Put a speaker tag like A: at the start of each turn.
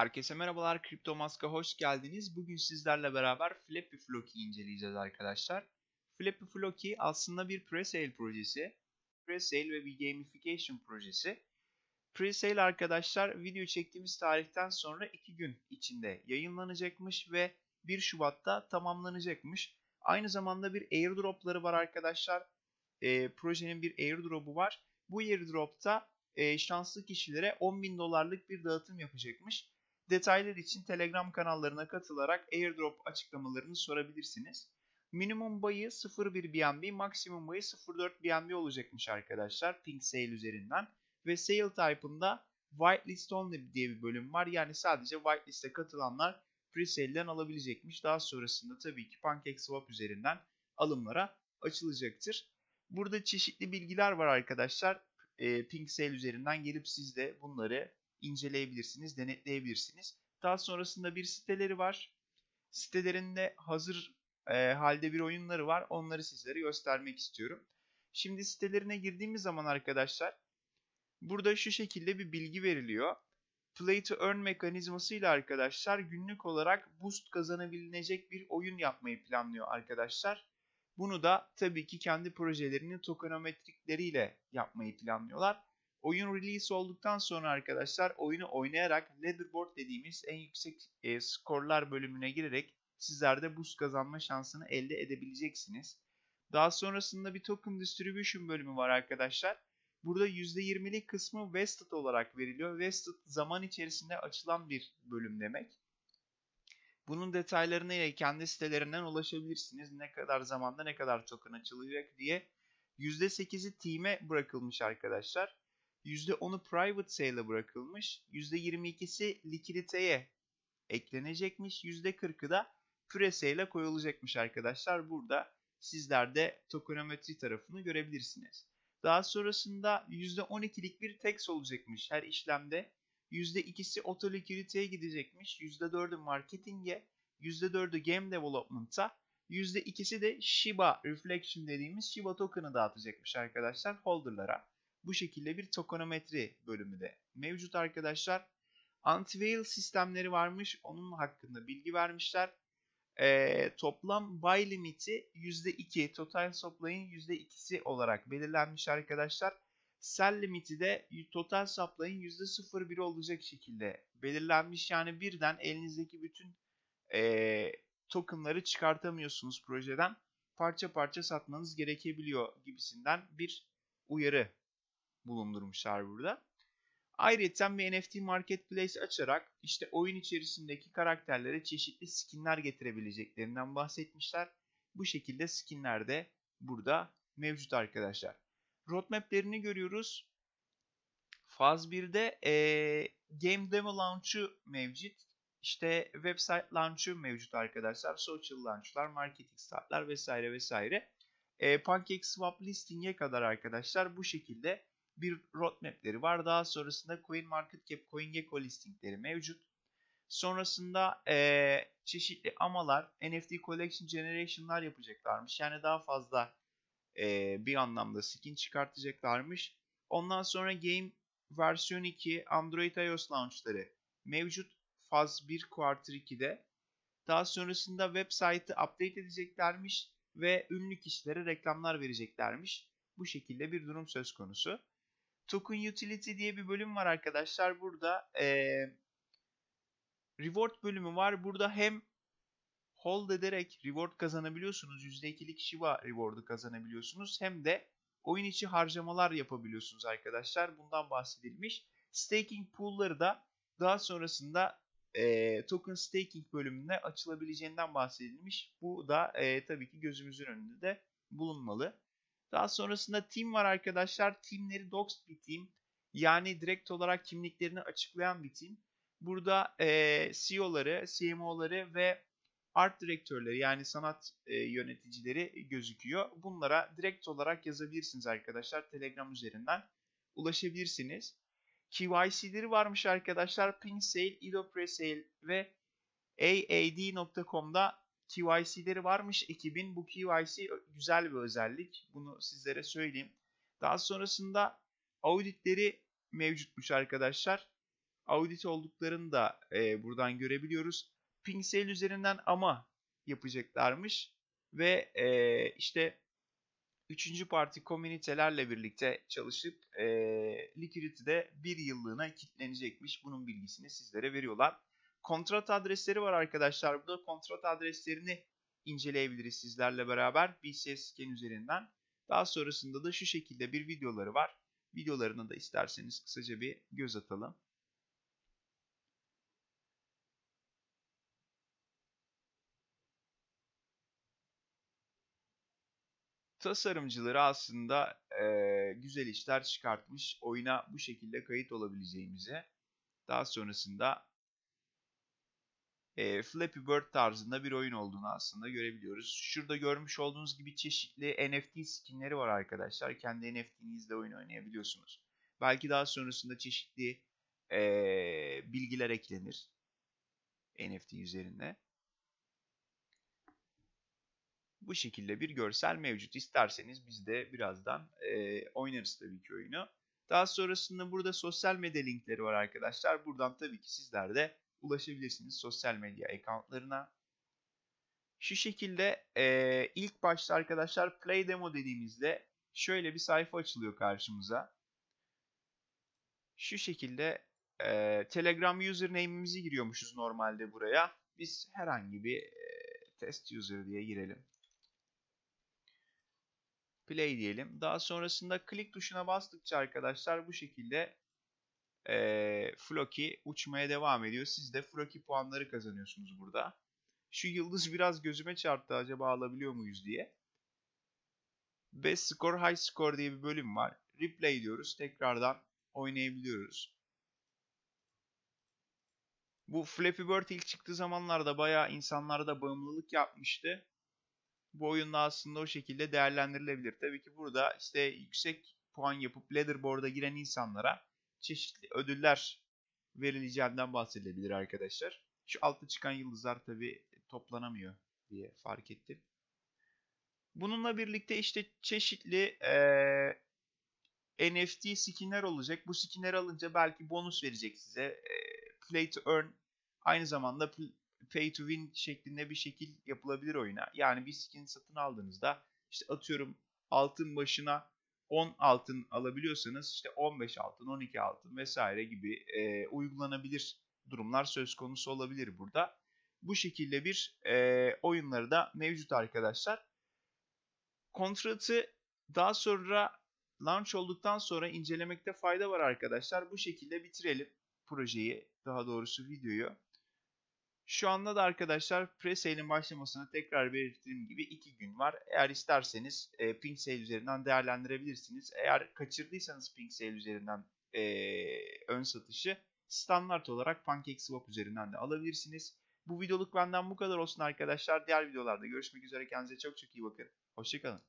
A: Herkese merhabalar, Kripto Mask'a hoş geldiniz. Bugün sizlerle beraber Flappy Flock'i inceleyeceğiz arkadaşlar. Flappy Flock'i aslında bir pre-sale projesi. Pre-sale ve bir gamification projesi. Pre-sale arkadaşlar video çektiğimiz tarihten sonra 2 gün içinde yayınlanacakmış ve 1 Şubat'ta tamamlanacakmış. Aynı zamanda bir airdropları var arkadaşlar. E, projenin bir airdrop'u var. Bu airdrop'ta e, şanslı kişilere 10.000 dolarlık bir dağıtım yapacakmış. Detaylar için Telegram kanallarına katılarak airdrop açıklamalarını sorabilirsiniz. Minimum bayı 0.1 BNB, maksimum bayı 0.4 BNB olacakmış arkadaşlar Pink Sale üzerinden. Ve Sale type'ında Whitelist Only diye bir bölüm var. Yani sadece whitelist'e katılanlar pre-sale'den alabilecekmiş. Daha sonrasında tabii ki PancakeSwap üzerinden alımlara açılacaktır. Burada çeşitli bilgiler var arkadaşlar. E, Pink Sale üzerinden gelip siz de bunları inceleyebilirsiniz, denetleyebilirsiniz. Daha sonrasında bir siteleri var. Sitelerinde hazır e, halde bir oyunları var. Onları sizlere göstermek istiyorum. Şimdi sitelerine girdiğimiz zaman arkadaşlar burada şu şekilde bir bilgi veriliyor. Play to Earn mekanizmasıyla arkadaşlar günlük olarak boost kazanabilecek bir oyun yapmayı planlıyor arkadaşlar. Bunu da tabii ki kendi projelerinin tokonometrikleriyle yapmayı planlıyorlar. Oyun release olduktan sonra arkadaşlar oyunu oynayarak leaderboard dediğimiz en yüksek e, skorlar bölümüne girerek sizler de boost kazanma şansını elde edebileceksiniz. Daha sonrasında bir token distribution bölümü var arkadaşlar. Burada %20'lik kısmı vested olarak veriliyor. Vested zaman içerisinde açılan bir bölüm demek. Bunun detaylarına kendi sitelerinden ulaşabilirsiniz. Ne kadar zamanda ne kadar token açılacak diye. %8'i team'e bırakılmış arkadaşlar. %10'u private sale'e bırakılmış. %22'si likiditeye eklenecekmiş. %40'ı da pre-sale'e koyulacakmış arkadaşlar. Burada sizler de tokonometri tarafını görebilirsiniz. Daha sonrasında %12'lik bir tax olacakmış her işlemde. %2'si auto likidity'ye gidecekmiş. %4'ü marketinge, %4'ü game development'a, %2'si de Shiba Reflection dediğimiz Shiba token'ı dağıtacakmış arkadaşlar holder'lara. Bu şekilde bir tokonometri bölümü de mevcut arkadaşlar. Anti-whale sistemleri varmış. Onun hakkında bilgi vermişler. Ee, toplam buy limiti %2. Total supply'ın %2'si olarak belirlenmiş arkadaşlar. Sell limiti de total supply'ın %0.1 olacak şekilde belirlenmiş. Yani birden elinizdeki bütün e, tokenları çıkartamıyorsunuz projeden. Parça parça satmanız gerekebiliyor gibisinden bir uyarı bulundurmuşlar burada. Ayrıca bir NFT marketplace açarak işte oyun içerisindeki karakterlere çeşitli skinler getirebileceklerinden bahsetmişler. Bu şekilde skinler de burada mevcut arkadaşlar. Roadmap'lerini görüyoruz. Faz 1'de ee, Game Demo Launch'u mevcut. İşte website launch'u mevcut arkadaşlar. Social launch'lar, marketing startlar vesaire vesaire. E, PancakeSwap listing'e kadar arkadaşlar bu şekilde bir roadmap'leri var. Daha sonrasında CoinMarketCap, CoinGecko listingleri mevcut. Sonrasında e, çeşitli amalar, NFT Collection Generation'lar yapacaklarmış. Yani daha fazla e, bir anlamda skin çıkartacaklarmış. Ondan sonra Game versiyon 2 Android iOS launchları mevcut. Faz 1 Quarter 2'de. Daha sonrasında website'ı update edeceklermiş ve ünlü kişilere reklamlar vereceklermiş. Bu şekilde bir durum söz konusu. Token Utility diye bir bölüm var arkadaşlar. Burada ee, reward bölümü var. Burada hem hold ederek reward kazanabiliyorsunuz. %2'lik Shiba reward'u kazanabiliyorsunuz. Hem de oyun içi harcamalar yapabiliyorsunuz arkadaşlar. Bundan bahsedilmiş. Staking pool'ları da daha sonrasında e, token staking bölümünde açılabileceğinden bahsedilmiş. Bu da e, tabii ki gözümüzün önünde de bulunmalı. Daha sonrasında team var arkadaşlar. Teamleri doxed bir team. Yani direkt olarak kimliklerini açıklayan bir team. Burada e, CEO'ları, CMO'ları ve art direktörleri yani sanat e, yöneticileri gözüküyor. Bunlara direkt olarak yazabilirsiniz arkadaşlar. Telegram üzerinden ulaşabilirsiniz. KYC'leri varmış arkadaşlar. PingSale, IdoPresale ve AAD.com'da KYC'leri varmış ekibin. Bu KYC güzel bir özellik. Bunu sizlere söyleyeyim. Daha sonrasında auditleri mevcutmuş arkadaşlar. audit olduklarını da e, buradan görebiliyoruz. Pinsale üzerinden ama yapacaklarmış ve e, işte üçüncü parti komünitelerle birlikte çalışıp e, Liquidity'de bir yıllığına kilitlenecekmiş. Bunun bilgisini sizlere veriyorlar. Kontrat adresleri var arkadaşlar. Burada kontrat adreslerini inceleyebiliriz sizlerle beraber BCS scan üzerinden. Daha sonrasında da şu şekilde bir videoları var. Videolarına da isterseniz kısaca bir göz atalım. tasarımcıları aslında e, güzel işler çıkartmış. Oyuna bu şekilde kayıt olabileceğimizi. Daha sonrasında e, Flappy Bird tarzında bir oyun olduğunu aslında görebiliyoruz. Şurada görmüş olduğunuz gibi çeşitli NFT skinleri var arkadaşlar. Kendi NFT'nizle oyun oynayabiliyorsunuz. Belki daha sonrasında çeşitli e, bilgiler eklenir NFT üzerinde. Bu şekilde bir görsel mevcut. İsterseniz biz de birazdan e, oynarız tabii ki oyunu. Daha sonrasında burada sosyal medya linkleri var arkadaşlar. Buradan tabii ki sizler de ulaşabilirsiniz sosyal medya accountlarına. Şu şekilde e, ilk başta arkadaşlar Play Demo dediğimizde şöyle bir sayfa açılıyor karşımıza. Şu şekilde e, Telegram username'imizi giriyormuşuz normalde buraya. Biz herhangi bir e, test user diye girelim play diyelim. Daha sonrasında click tuşuna bastıkça arkadaşlar bu şekilde e, Floki uçmaya devam ediyor. Siz de Floki puanları kazanıyorsunuz burada. Şu yıldız biraz gözüme çarptı acaba alabiliyor muyuz diye. Best Score, High Score diye bir bölüm var. Replay diyoruz. Tekrardan oynayabiliyoruz. Bu Flappy Bird ilk çıktığı zamanlarda bayağı insanlarda bağımlılık yapmıştı bu oyunda aslında o şekilde değerlendirilebilir. Tabii ki burada işte yüksek puan yapıp leaderboard'a giren insanlara çeşitli ödüller verileceğinden bahsedilebilir arkadaşlar. Şu altta çıkan yıldızlar tabii toplanamıyor diye fark ettim. Bununla birlikte işte çeşitli ee, NFT skinler olacak. Bu skinler alınca belki bonus verecek size. E, play to earn aynı zamanda pay to win şeklinde bir şekil yapılabilir oyuna. Yani bir skin satın aldığınızda işte atıyorum altın başına 10 altın alabiliyorsanız işte 15 altın, 12 altın vesaire gibi e, uygulanabilir durumlar söz konusu olabilir burada. Bu şekilde bir e, oyunları da mevcut arkadaşlar. Kontratı daha sonra launch olduktan sonra incelemekte fayda var arkadaşlar. Bu şekilde bitirelim projeyi, daha doğrusu videoyu. Şu anda da arkadaşlar pre-sale'in başlamasına tekrar belirttiğim gibi 2 gün var. Eğer isterseniz e, Pink Sale üzerinden değerlendirebilirsiniz. Eğer kaçırdıysanız Pink Sale üzerinden e, ön satışı standart olarak PancakeSwap üzerinden de alabilirsiniz. Bu videoluk benden bu kadar olsun arkadaşlar. Diğer videolarda görüşmek üzere. Kendinize çok çok iyi bakın. Hoşçakalın.